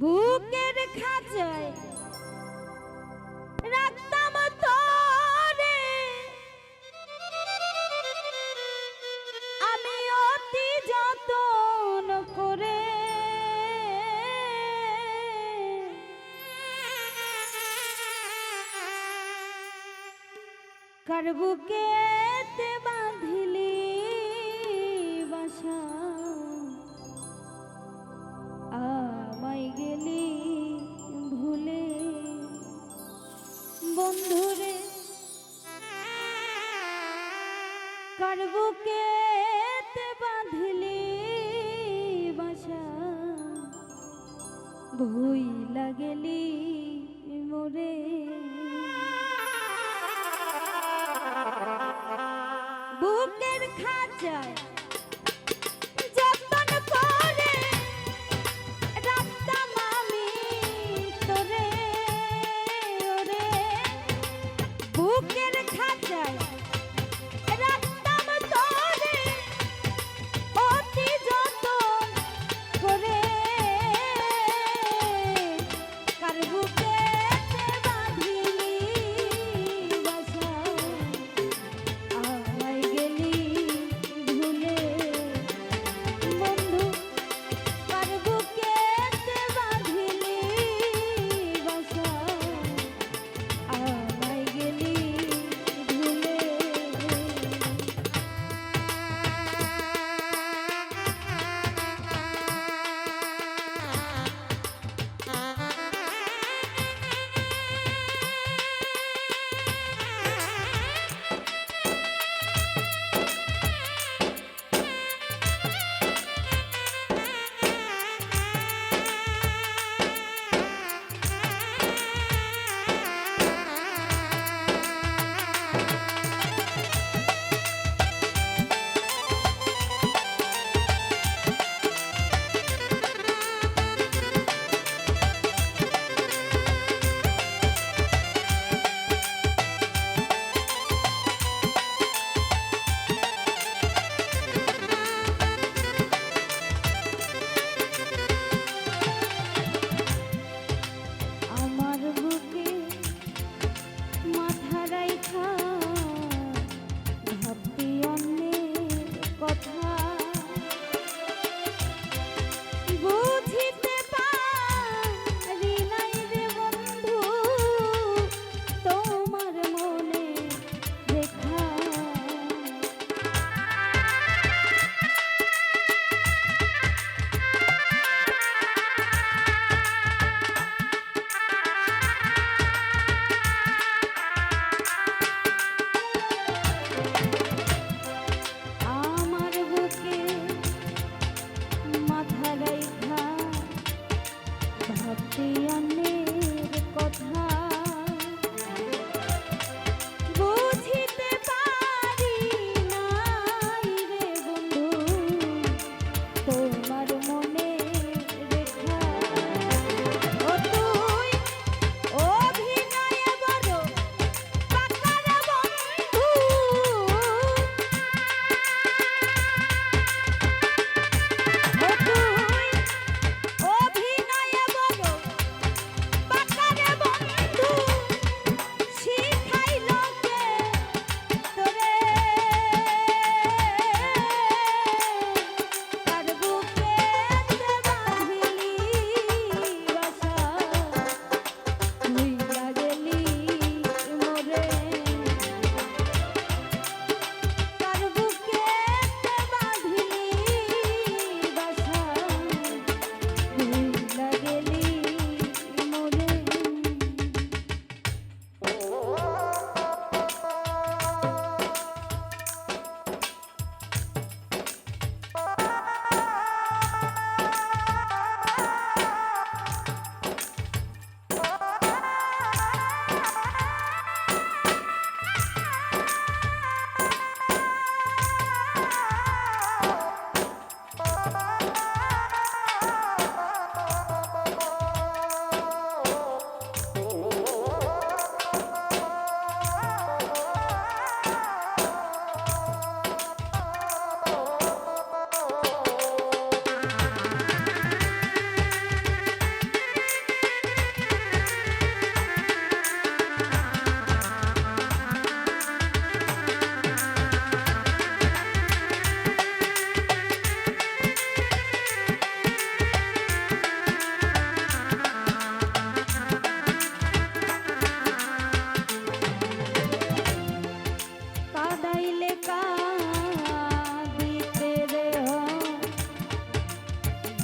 বুকের খাঁচায় রাখতাম তোরে। আমি অতি যতন করে কার বুকেতে বাঁধিলি বাসা? ভুই লাগেলি মোরে। বুকের খাঁচায়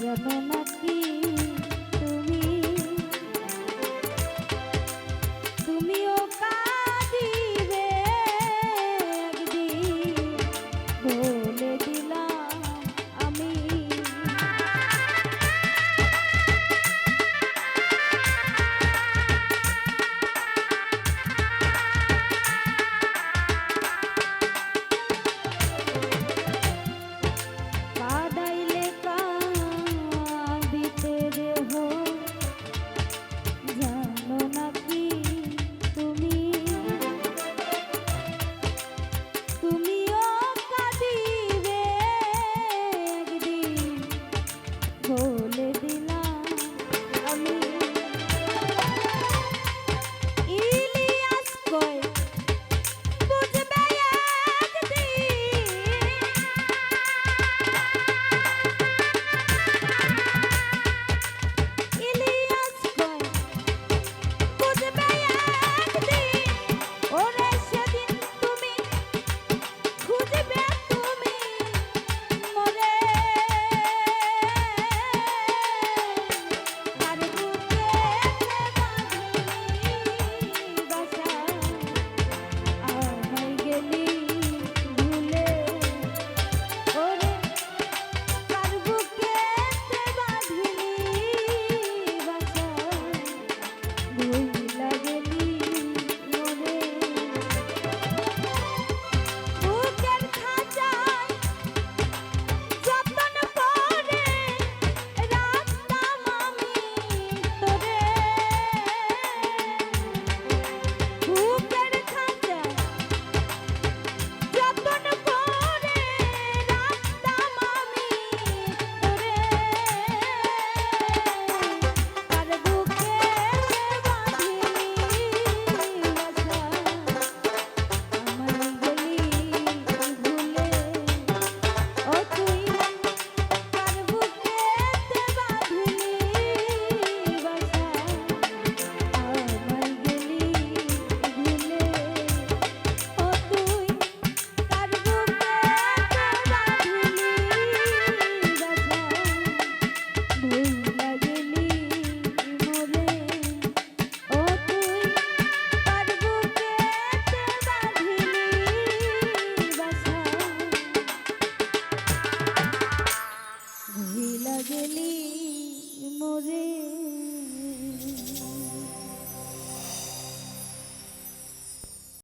যেন নাকি